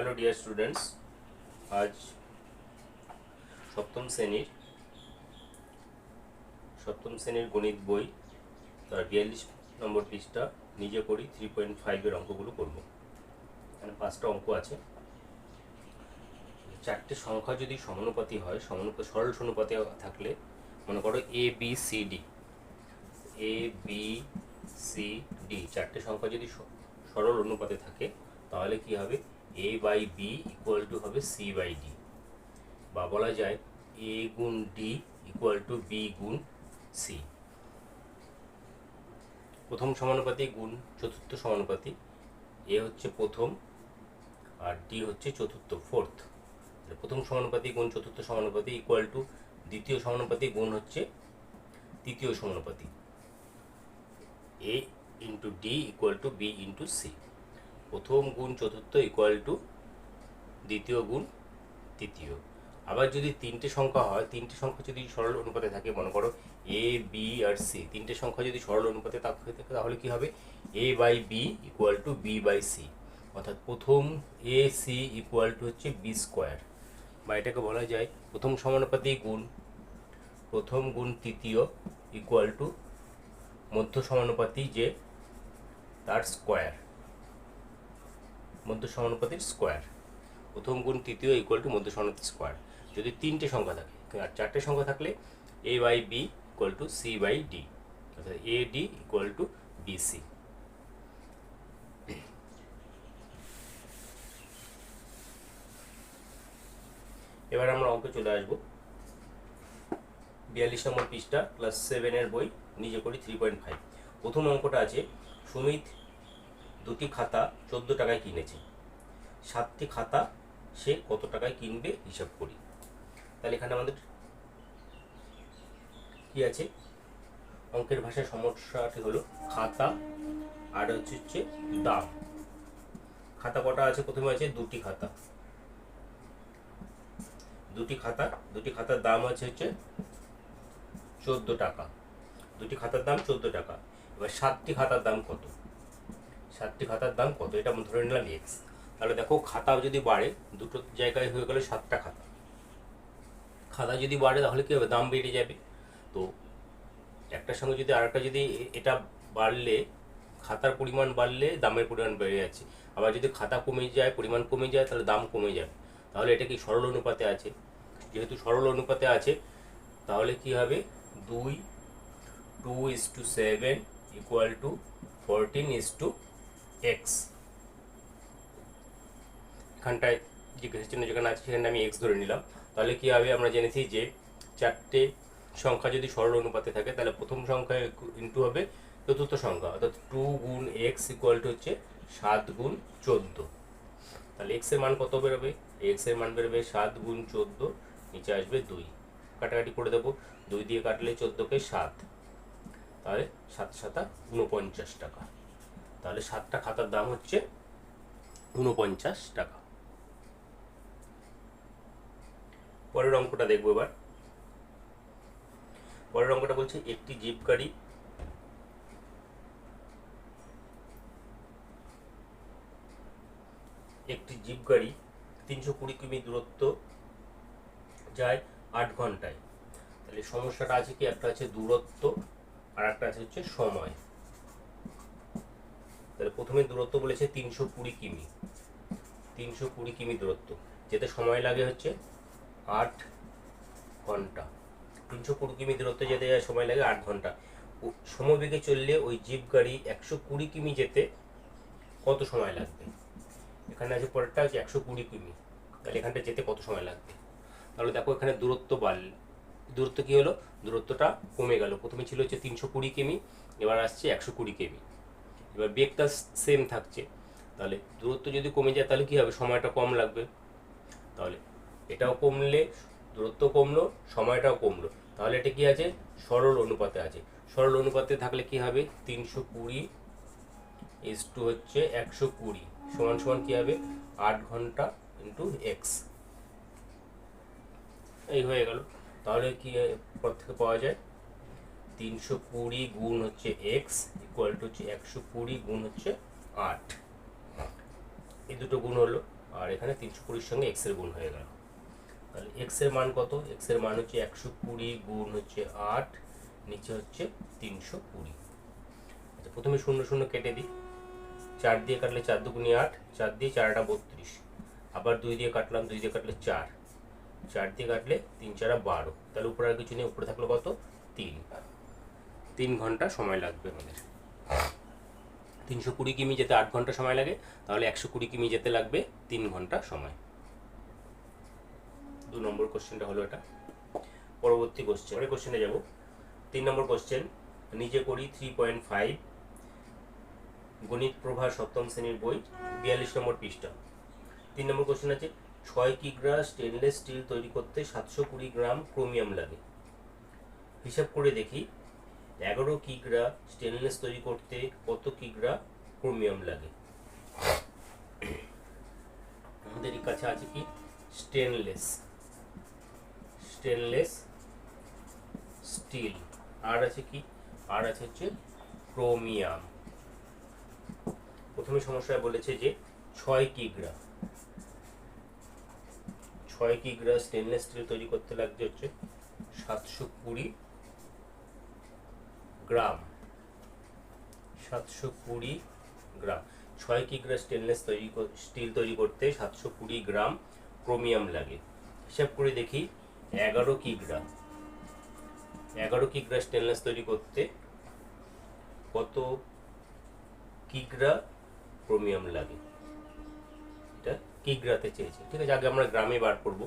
Hello dear students আজ সপ্তম শ্রেণির সপ্তম শ্রেণির গণিত বই, তার বিয়াল্লিশ নম্বর পৃষ্ঠা, নিজে করি থ্রি পয়েন্ট ফাইভের অঙ্কগুলো করব। এখানে পাঁচটা অঙ্ক আছে। চারটে সংখ্যা যদি সমানুপাতি হয় সমানুপাতি সরল সমানুপাতি থাকলে, মনে করো A B C D A B C D চারটে সংখ্যা যদি সরল অনুপাতে থাকে, তাহলে কি হবে? A by B equal to হবে সি বাই ডি বা বলা যায় এ গুণ ডি ইকুয়াল টু বি গুণ সি প্রথম সমানুপাতি গুণ চতুর্থ সমানুপাতি। এ হচ্ছে প্রথম আর ডি হচ্ছে চতুর্থ ফোর্থ প্রথম সমানুপাতি গুণ চতুর্থ সমানুপাতি ইকুয়াল টু দ্বিতীয় সমানুপাতি গুণ হচ্ছে তৃতীয় সমানুপাতি। A into D equal to B into C প্রথম গুণ চতুর্থ ইকুয়াল টু দ্বিতীয় গুণ তৃতীয়। আবার যদি তিনটে সংখ্যা হয়, তিনটে সংখ্যা যদি সরল অনুপাতে থাকে, মনে করো এ বি আর সি তিনটে সংখ্যা যদি সরল অনুপাতে থাকে তাহলে কি হবে? A by B equal to B by C অর্থাৎ প্রথম এ সি ইকুয়াল টু হচ্ছে বি স্কোয়ার বা এটাকে বলা যায় প্রথম সমানুপাতি গুণ, প্রথম গুণ তৃতীয় ইকুয়াল টু মধ্য সমানুপাতি যে তার স্কোয়ার মধ্য সমানুপাতির স্কোয়ার। প্রথম গুণ তৃতীয় ইকুয়াল টু মধ্য সমানুপাতি স্কোয়ার। যদি তিনটে সংখ্যা থাকে, আর চারটে সংখ্যা থাকলে A by B equal to C by D অর্থাৎ A D equal to B C এবার আমরা অঙ্কে চলে আসব। বিয়াল্লিশ নম্বর পৃষ্ঠা ক্লাস সেভেনের বই, নিজে করি থ্রি পয়েন্ট ফাইভ প্রথম অঙ্কটা আছে, সুমিত দুটি খাতা চোদ্দ টাকায় কিনেছে। সাতটি খাতা সে কত টাকায় কিনবে হিসাব করি। তাহলে এখানে আমাদের কি আছে? অঙ্কের ভাষায় সমস্যাটি হলো খাতা আর হচ্ছে হচ্ছে দাম। খাতা কটা আছে? প্রথমে আছে দুটি খাতা। দুটি খাতা, দুটি খাতার দাম আছে হচ্ছে চোদ্দ টাকা। দুটি খাতার দাম চোদ্দ টাকা। এবার সাতটি খাতার দাম কত? সাতটি খাতার দাম কত? এটা আমরা ধরে নিলাম এক্স তাহলে দেখো, খাতা যদি বাড়ে, দুটো জায়গায় হয়ে গেলে সাতটা খাতা। খাতা যদি বাড়ে, তাহলে কী হবে? দাম বেড়ে যাবে। তো একটার সঙ্গে যদি আরেকটা যদি এটা বাড়লে, খাতার পরিমাণ বাড়লে দামের পরিমাণ বেড়ে যাচ্ছে। আবার যদি খাতা কমে যায়, পরিমাণ কমে যায়, তাহলে দাম কমে যাবে। তাহলে এটা কি সরল অনুপাতে আছে? যেহেতু সরল অনুপাতে আছে, তাহলে কি হবে? দুই two is two seven equal to fourteen is two X এখানটায় জিজ্ঞাসা চিহ্ন যেখানে আছে, সেখানে আমি এক্স ধরে নিলাম। তাহলে কি হবে? আমরা জেনেছি যে চারটে সংখ্যা যদি সরল অনুপাতে থাকে, তাহলে প্রথম সংখ্যা ইন্টু হবে চতুর্থ সংখ্যা। অর্থাৎ টু গুণ এক্স ইকুয়াল টু হচ্ছে সাত গুণ চোদ্দ। তাহলে এক্সের মান কত বেরোবে? এক্সের মান বেরোবে সাত গুণ চোদ্দ, নিচে আসবে দুই। কাটাকাটি করে দেবো। দুই দিয়ে কাটলে চোদ্দোকে সাত। তাহলে সাত সাতা উনপঞ্চাশ টাকা। তাহলে সাতটা খাতার দাম হচ্ছে উনপঞ্চাশ টাকা। পরের অঙ্কটা দেখব এবার। পরের অঙ্কটা বলছে একটি জিপ গাড়ি একটি জিপ গাড়ি তিনশো কুড়ি কিমি দূরত্ব যায় আট ঘন্টায়। তাহলে সমস্যাটা আছে কি? একটা আছে দূরত্ব আর একটা আছে হচ্ছে সময়। তাহলে প্রথমে দূরত্ব বলেছে তিনশো কুড়ি কিমি। তিনশো কুড়ি কিমি দূরত্ব। যেতে সময় লাগে হচ্ছে আট ঘণ্টা। তিনশো কুড়ি কিমি দূরত্ব যেতে সময় লাগে আট ঘণ্টা। সমবেগে চললে ওই জিপ গাড়ি একশো কুড়ি কিমি যেতে কত সময় লাগবে? এখানে আছে পরেরটা আছে একশো কুড়ি কিমি। তাহলে এখানটা যেতে কত সময় লাগবে? তাহলে দেখো এখানে দূরত্ব বাড়ল। দূরত্ব কি হলো? দূরত্বটা কমে গেল। প্রথমে ছিল হচ্ছে তিনশো কুড়ি কিমি, এবার আসছে একশো কুড়ি কিমি। এবার বেগটা সেম থাকছে। তাহলে দূরত্ব যদি কমে যায়, তাহলে কি হবে? সময়টা কম লাগবে। তাহলে এটাও কমলে দূরত্ব কমলো, সময়টাও কমলো। তাহলে এটা কি আছে? সরল অনুপাতে আছে। সরল অনুপাতে থাকলে কি হবে? তিনশো কুড়ি ইস টু হচ্ছে একশো কুড়ি সমান সমান কি হবে? আট ঘণ্টা ইন্টু এক্স এই হয়ে গেল। তাহলে কি পর থেকে পাওয়া যায়? তিনশো কুড়ি গুণ হচ্ছে এক্স ইকুয়াল টু হচ্ছে একশো কুড়ি গুণ হচ্ছে আট। এই দুটো গুণ হলো, আর এখানে তিনশো কুড়ির সঙ্গে এক্সের গুণ হয়ে গেল। তাহলে এক্সের মান কত? এক্সের মান হচ্ছে একশো কুড়ি গুণ হচ্ছে আট, নিচে হচ্ছে তিনশো কুড়ি। আচ্ছা প্রথমে শূন্য শূন্য কেটে দিই। চার দিয়ে কাটলে চার দুগুনি আট, চার দিয়ে চারটা বত্রিশ। আবার দুই দিয়ে কাটলাম, দুই দিয়ে কাটলে চার। চার দিয়ে কাটলে তিন, চারা বারো। তাহলে উপরে আর কিছু নেই, উপরে থাকল কত? তিন। তিন ঘণ্টা সময় লাগবে আমাদের। তিনশো কুড়ি কিমি যেতে আট ঘণ্টা সময় লাগে, তাহলে একশো কুড়ি কিমি যেতে লাগবে তিন ঘণ্টা সময়। দু নম্বর কোশ্চেনটা হলো এটা। পরবর্তী কোশ্চেন পরের কোশ্চেনে যাব। তিন নম্বর কোশ্চেন নিজে করি থ্রি পয়েন্ট ফাইভ গণিত প্রভা সপ্তম শ্রেণির বই, বিয়াল্লিশ নম্বর পৃষ্ঠা। তিন নম্বর কোশ্চেন আছে, ছয় কিগ্রা স্টেনলেস স্টিল তৈরি করতে সাতশো কুড়ি গ্রাম ক্রোমিয়াম লাগে? হিসাব করে দেখি। এগারো কিগ্রা স্টেনলেস তৈরি করতে কত কিগ্রা ক্রোমিয়াম লাগে? আমাদের কাছে আছে কি? স্টেনলেস স্টেনলেস স্টিল আর আছে কি? আর আছে হচ্ছে ক্রোমিয়াম প্রথমে সমস্যায় বলেছে যে ছয় কিগ্রা। ছয় কিগ্রা স্টেনলেস স্টিল তৈরি করতে লাগছে হচ্ছে সাতশো কুড়ি গ্রাম। সাতশো কুড়ি গ্রাম। ছয় কিগ্রা স্টেনলেস তৈরি স্টিল তৈরি করতে সাতশো কুড়ি গ্রাম ক্রোমিয়াম লাগে। হিসাব করে দেখি, এগারো কিগ্রা এগারো কিগ্রা স্টেনলেস তৈরি করতে? কত কিগ্রা ক্রোমিয়াম লাগে? এটা কিগ্রাতে চেয়েছে? ঠিক আছে, আগে আমরা গ্রামে বার করব।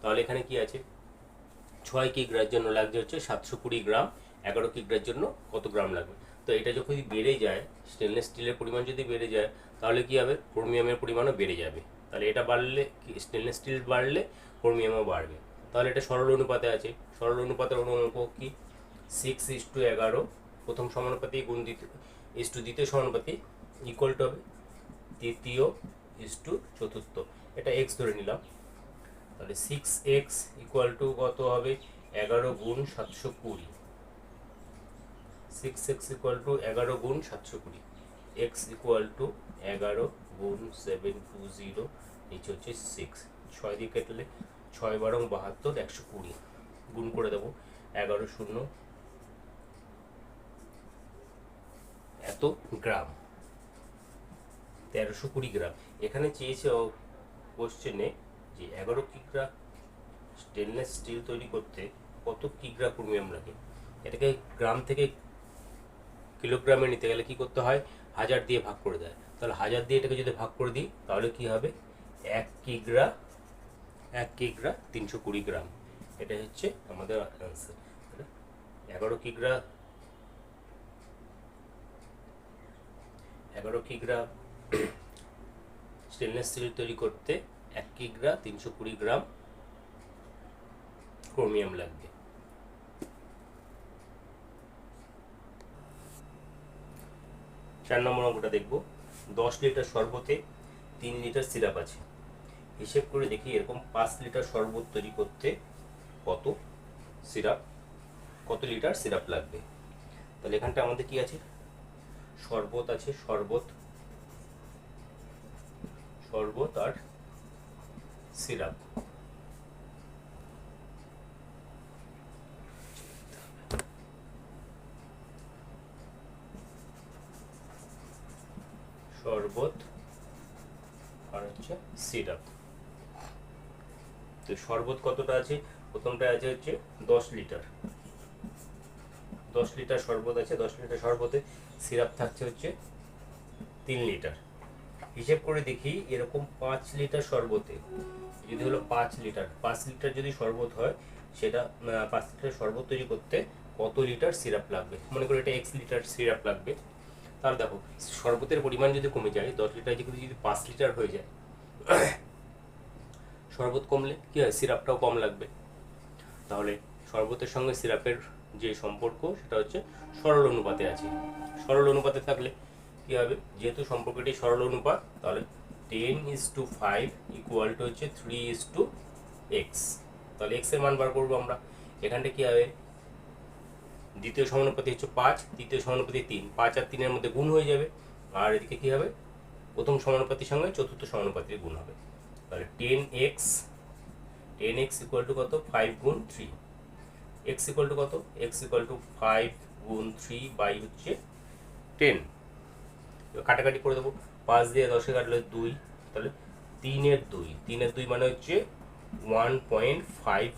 তাহলে এখানে কি আছে? ছয় কিগ্রার জন্য লাগছে হচ্ছে সাতশো কুড়ি গ্রাম। এগারো কিগ্রার জন্য কত গ্রাম লাগবে? তো এটা যখন বেড়ে যায় স্টেনলেস স্টিলের পরিমাণ যদি বেড়ে যায়, তাহলে কি হবে? ক্রোমিয়ামের পরিমাণও বেড়ে যাবে। তাহলে এটা বাড়লে স্টেনলেস স্টিল বাড়লে ক্রোমিয়ামও বাড়বে। তাহলে এটা সরল অনুপাতে আছে। সরল অনুপাতের অনুপাত কি? সিক্স ইস টু এগারো। প্রথম সমানুপাতি গুণ দ্বিতীয় ইস টু দ্বিতীয় সমানুপাতি ইকুয়াল টু হবে। তৃতীয় ইস টু চতুর্থ। এটা এক্স ধরে নিলাম। তাহলে সিক্স এক্স ইকুয়াল টু কত হবে? এগারো গুণ সাতশো কুড়ি। সিক্স এক্স ইকুয়াল টু এগারো গুণ সাতশো কুড়ি। এক্স ইকুয়াল টু এগারো গুণ সেভেন টু জিরো নিচে হচ্ছে সিক্স ছয় দিয়ে কেটলে ছয় বারং বাহাত্তর একশো কুড়ি। গুণ করে দেবো এগারো শূন্য। এত গ্রাম। তেরোশো কুড়ি গ্রাম। এখানে চেয়েছে কোশ্চেনে যে এগারো কিগ্রা স্টেনলেস স্টিল তৈরি করতে কত কিগ্রা ক্রোমিয়াম লাগে? এটাকে গ্রাম থেকে কিলোগ্রামে নিতে গেলে কি করতে হয়? হাজার দিয়ে ভাগ করে দেয়। তাহলে হাজার দিয়ে এটাকে যদি ভাগ করে দিই, তাহলে কি হবে? এক কিগ্রা এক কিগ্রা তিনশো কুড়ি গ্রাম। এটা হচ্ছে আমাদের অ্যান্সার এগারো কিগ্রা এগারো কিগ্রা স্টেনলেস স্টিল তৈরি করতে এক কিগ্রা তিনশো কুড়ি গ্রাম ক্রোমিয়াম লাগবে। চার নম্বর অঙ্কটা দেখব। দশ লিটার শরবতে তিন লিটার সিরাপ আছে। হিসেব করে দেখি এরকম পাঁচ লিটার শরবত তৈরি করতে কত সিরাপ, কত লিটার সিরাপ লাগবে। তাহলে এখানটা আমাদের কি আছে? শরবত আছে, শরবত শরবত আর সিরাপ শরবত আর হচ্ছে সিরাপ তো শরবত কতটা আছে? প্রথমটা আছে হচ্ছে দশ লিটার। দশ লিটার শরবত আছে, দশ লিটার শরবতে সিরাপ থাকছে হচ্ছে তিন লিটার। হিসেব করে দেখি, এরকম পাঁচ লিটার শরবতে, যদি হলো পাঁচ লিটার পাঁচ লিটার যদি শরবত হয়, সেটা পাঁচ লিটার শরবত তৈরি করতে কত লিটার সিরাপ লাগবে? মনে করি এটা এক্স লিটার সিরাপ লাগবে। তাহলে দেখো, শরবতের পরিমাণ যদি কমে যায়, দশ লিটার যদি পাঁচ লিটার হয়ে যায় শরবত কমলে কি হয়? সিরাপটাও কম লাগবে। তাহলে শরবতের সঙ্গে সিরাপের যে সম্পর্ক, সেটা হচ্ছে সরল অনুপাতে আছে। সরল অনুপাতে থাকলে কি হবে? যেহেতু সম্পর্কটি সরল অনুপাত, তাহলে ten is two five equal to হচ্ছে থ্রি ইজ টু এক্স তাহলে এক্সের মান বার করব আমরা। এখানটা কি হবে? দ্বিতীয় সমানুপাতি হচ্ছে পাঁচ, তৃতীয় সমানুপাতি তিন। পাঁচ আর তিনের মধ্যে গুণ হয়ে যাবে। আর এদিকে কি হবে? প্রথম সমানুপাতির সঙ্গে চতুর্থ সমানুপাতির গুণ হবে। তাহলে ten X ten X equal to কত? ফাইভ গুণ থ্রি এক্স ইকুয়াল টু কত? এক্স ইকুয়াল টু ফাইভ গুণ থ্রি বাই হচ্ছে টেন কাটাকাটি করে দেবো। পাঁচ দিয়ে দশে কাটলে দুই, তাহলে তিনের দুই। তিনের দুই মানে হচ্ছে one point five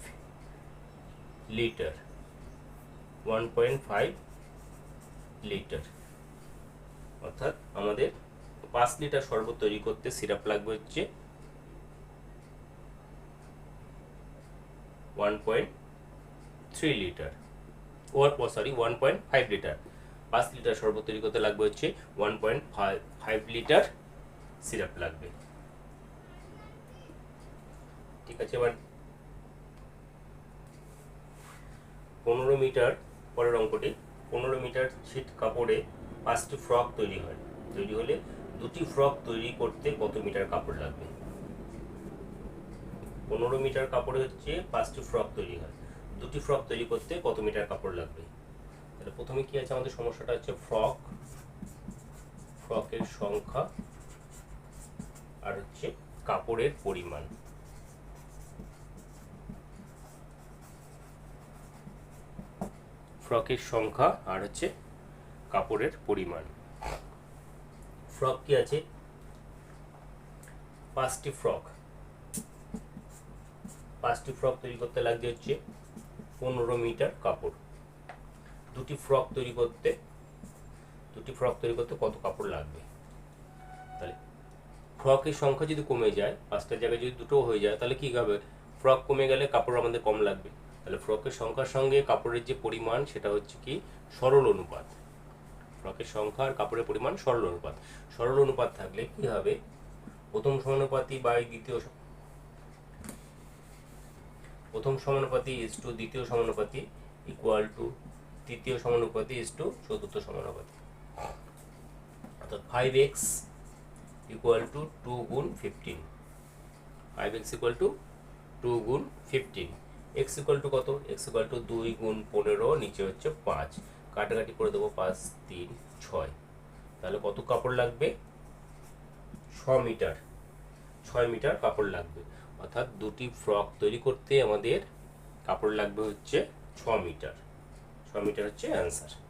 litre one point five litre অর্থাৎ আমাদের পাঁচ লিটার শরবত তৈরি করতে সিরাপ লাগবে হচ্ছে one point three litre one sorry one point five litre পাঁচ লিটার শরবত তৈরি করতে লাগবে হচ্ছে one point five litre syrup লাগবে। ঠিক আছে, এবার পনেরো মিটার পরের অঙ্কটি। পনেরো মিটার ছিট কাপড়ে পাঁচটি ফ্রক তৈরি হয়। তৈরি হলে দুটি ফ্রক তৈরি করতে কত মিটার কাপড় লাগবে? পনেরো মিটার কাপড়ে হচ্ছে পাঁচটি ফ্রক তৈরি হয়। দুটি ফ্রক তৈরি করতে কত মিটার কাপড় লাগবে? তাহলে প্রথমে কি আছে? আমাদের সমস্যাটা হচ্ছে ফ্রক ফ্রকের সংখ্যা, আর হচ্ছে কাপড়ের পরিমাণ। ফ্রকের সংখ্যা আর হচ্ছে কাপড়ের পরিমাণ। ফ্রক কি আছে? পাঁচটি ফ্রক। পাঁচটি ফ্রক তৈরি করতে লাগছে হচ্ছে পনেরো মিটার কাপড়। দুটি ফ্রক তৈরি করতে, দুটি ফ্রক তৈরি করতে কত কাপড় লাগবে? তাহলে ফ্রকের সংখ্যা যদি কমে যায়, পাঁচটার জায়গায় যদি দুটো হয়ে যায়, তাহলে কি হবে? ফ্রক কমে গেলে কাপড় আমাদের কম লাগবে। তাহলে ফ্রকের সংখ্যার সঙ্গে কাপড়ের যে পরিমাণ, সেটা হচ্ছে কি সরল অনুপাত। ফ্রকের সংখ্যা আর কাপড়ের পরিমাণ সরল অনুপাত। সরল অনুপাত থাকলে কি হবে? প্রথম সমানুপাতি বাই দ্বিতীয় প্রথম সমানুপাতি ইস টু দ্বিতীয় সমানুপাতি ইকুয়াল টু তৃতীয় সমানুপাতি ইস টু চতুর্থ সমানুপাতি। অর্থাৎ five X equal to two গুণ fifteen five X equal to two গুণ ফিফটিন এক্স ইকুয়াল টু কত? এক্স ইকুয়াল টু দুই গুণ পনেরো, নিচে হচ্ছে পাঁচ। কাটাকাটি করে দেবো পাঁচ, তিন, ছয়। তাহলে কত কাপড় লাগবে? ছ মিটার। ছয় মিটার কাপড় লাগবে। অর্থাৎ দুটি ফ্রক তৈরি করতে আমাদের কাপড় লাগবে হচ্ছে ছ মিটার। ছ মিটার হচ্ছে অ্যান্সার।